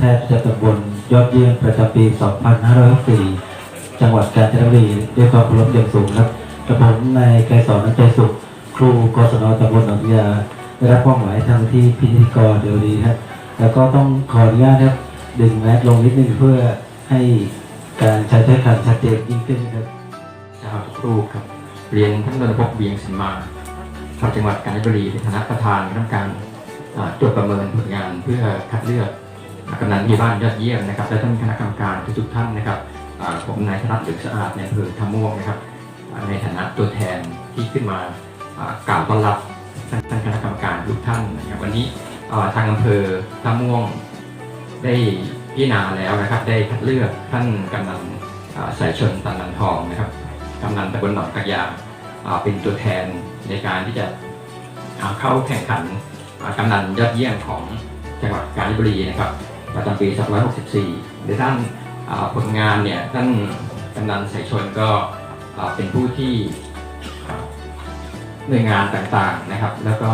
แทย์ประตำบลยอดเยี่ยมประจำปี 2504จังหวัดกาญจนบุรีด้วยความเคารพอย่างสูงครับกระผมนายไกรสอนน้ำใจสุข ครูกศนตำบลหนองยาได้รับมอบหมายทางที่พิธีกรเดี๋ยวนี้ครับ แล้วก็ต้องขออนุญาตครับดึงแมสลงนิดนึงเพื่อให้การใช้ถ้อยคำชัดเจนยิ่งขึ้นครับชาวครูครับเรียนท่านนนทพงศ์เบียงสินมาชาวจังหวัดกาญจนบุรีในฐานะประธานกรรมการตรวจประเมินผลงานเพื่อคัดเลือก กำนันที่บ้านยอดเยี่ยมนะครับและท่านคณะกรรมการทุกท่านนะครับผมนายธนัทเหลือสะอาดในอำเภอท่าม่วงนะครับ ในฐานะตัวแทนที่ขึ้นมากล่าวต้อนรับท่านท่านคณะกรรมการทุกท่านนะครับวันนี้ทางอำเภอท่าม่วงได้พิจารณาแล้วนะครับ ได้คัดเลือกท่านกำนันสายชนตันนันทองนะครับกำนันตำบลหนองกระยาเป็นตัวแทนในการที่จะเข้าแข่งขันกำนันยอดเยี่ยมของจังหวัดกาญจนบุรีนะครับ ประจำปี 2564ในด้านอ่าผลงานเนี่ยท่านกำนันสายชนก็เป็นผู้ที่หน่วยงานต่างๆนะครับ แล้วก็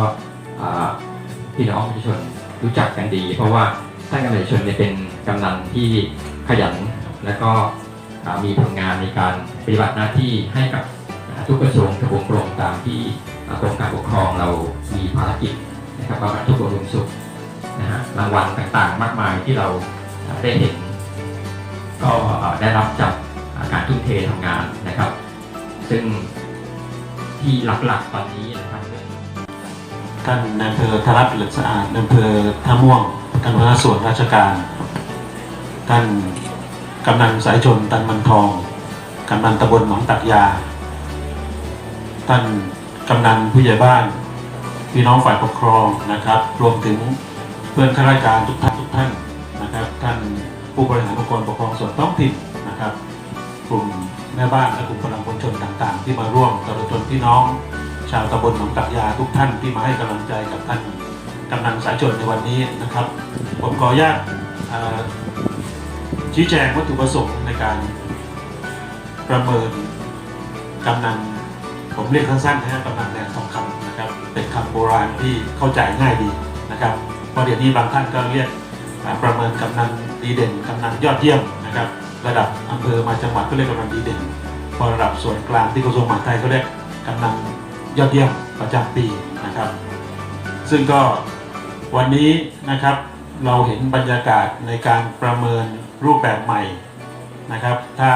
พี่น้องประชาชนรู้จักกันดี เพราะว่าท่านกำนันสายชนเนี่ยเป็นกำนันที่ขยันแล้วก็มีผลงานในการปฏิบัติหน้าที่ให้กับทุกกระทรวงทบวงกรมตามที่กรมการปกครองเรามีภารกิจนะครับประกันทุกบำรุงสุข นะฮะรางวัลต่างๆ มากมายที่เราได้เห็น ก็ได้รับจากการทุ่มเททำงานนะครับ ซึ่งที่หลักๆตอนนี้นะครับท่านนายอำเภอธารัตน์เหลือสะอาดนายอำเภอท่าม่วงท่านหัวหน้าส่วนราชการ ท่านกำนันสายชนตันมันทองกำนันตำบลหนองตักยา ท่านกำนันผู้ใหญ่บ้าน พี่น้องฝ่ายปกครองนะครับ รวมถึง พื่อนข้าราชการทุกท่านทุกท่านนะครับ ท่านผู้บริหารองค์กรปกครองส่วนท้องถิ่นนะครับ กลุ่มแม่บ้านและกลุ่มพลังมวลชนต่างๆ ที่มาร่วมตลอดจนพี่น้อง ชาวตำบลหนองตักยาทุกท่านที่มาให้กำลังใจกับท่านกำนันสายชนในวันนี้นะครับ ผมขออนุญาตชี้แจงวัตถุประสงค์ในการประเมินกำนันผมเรียกสั้นๆนะฮะกำนันแดงทองคำนะครับ เป็นคำโบราณที่เข้าใจง่ายดีนะครับ ราะเดี๋ยวนี้บางท่านก็เรียกประเมินกำนันดีเด่นกำนันยอดเยี่ยมนะครับระดับอำเภอมาจังหวัดก็เรียกกำนันดีเด่นพอระดับส่วนกลางที่กระทรวงมหาดไทยก็เรียกกำนันยอดเยี่ยมประจำปีนะครับ ซึ่งก็วันนี้นะครับเราเห็นบรรยากาศในการประเมินรูปแบบใหม่นะครับ ถ้า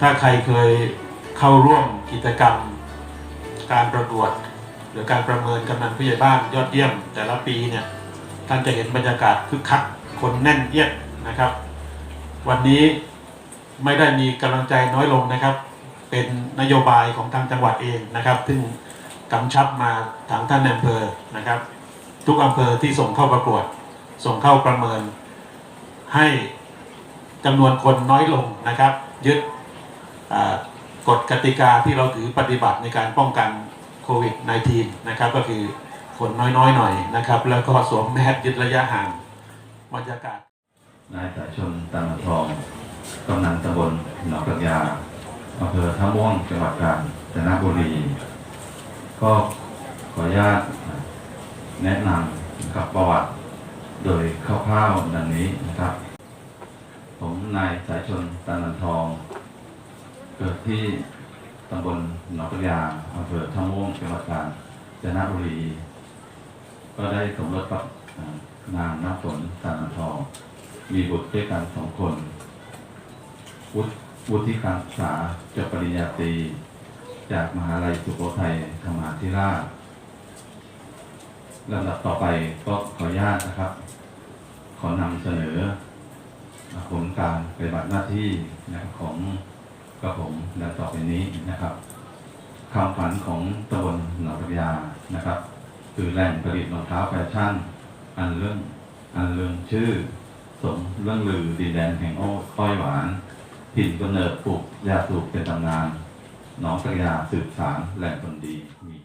ถ้าใครเคยเข้าร่วมกิจกรรม การประกวด หรือการประเมินกำนันผู้ใหญ่บ้านยอดเยี่ยมแต่ละปีเนี่ย ท่านจะเห็นบรรยากาศคึกคักคนแน่นเอียดนะครับ วันนี้ไม่ได้มีกำลังใจน้อยลงนะครับ เป็นนโยบายของทางจังหวัดเองนะครับ ซึ่งกำชับมาทางท่านอำเภอนะครับ ทุกอำเภอที่ส่งเข้าประกวด ส่งเข้าประเมิน ให้จำนวนคนน้อยลงนะครับ ยึดกฎกติกาที่เราถือปฏิบัติในการป้องกันโควิด -19 นะครับก็คือ คนน้อยๆหน่อยนะครับ แล้วก็สวมแมสยึดระยะห่างบรรยากาศนายสายชนตามทองกำนันตำบลหนองกระยาอำเภอท่าม่วงจังหวัดกาญจนบุรี ก็ขออนุญาตแนะนำนะครับประวัติโดยคร่าวๆดังนี้นะครับ ผมนายสายชนตานันทอง เกิดที่ตำบลหนองกระยาอำเภอท่าม่วงจังหวัดกาญจนบุรี ก็ได้สมรสกับนางน้ำฝนตานทองมีบุตรด้วยกันสองคนวุฒิวุฒิการศึกษาจบปริญญาตรีจากมหาลัยสุโขทัยธรรมาธิราชลำดับต่อไปก็ขออนุญาตนะครับ ขอนำเสนอผลการปฏิบัติหน้าที่นะของกระผมดังต่อไปนี้นะครับความฝันของตำบลหนองกระยานะครับ คือแหล่งผลิตรองเท้าแฟชั่น อันเรื่องอันเรื่องชื่อ สมเรื่องลือดินแดนแห่งโอ้ค้อยหวานถิ่นกำเนิดปลูกยาสูบเป็นตำนาน หนองกระยาสืบสารแหล่งคนดีมี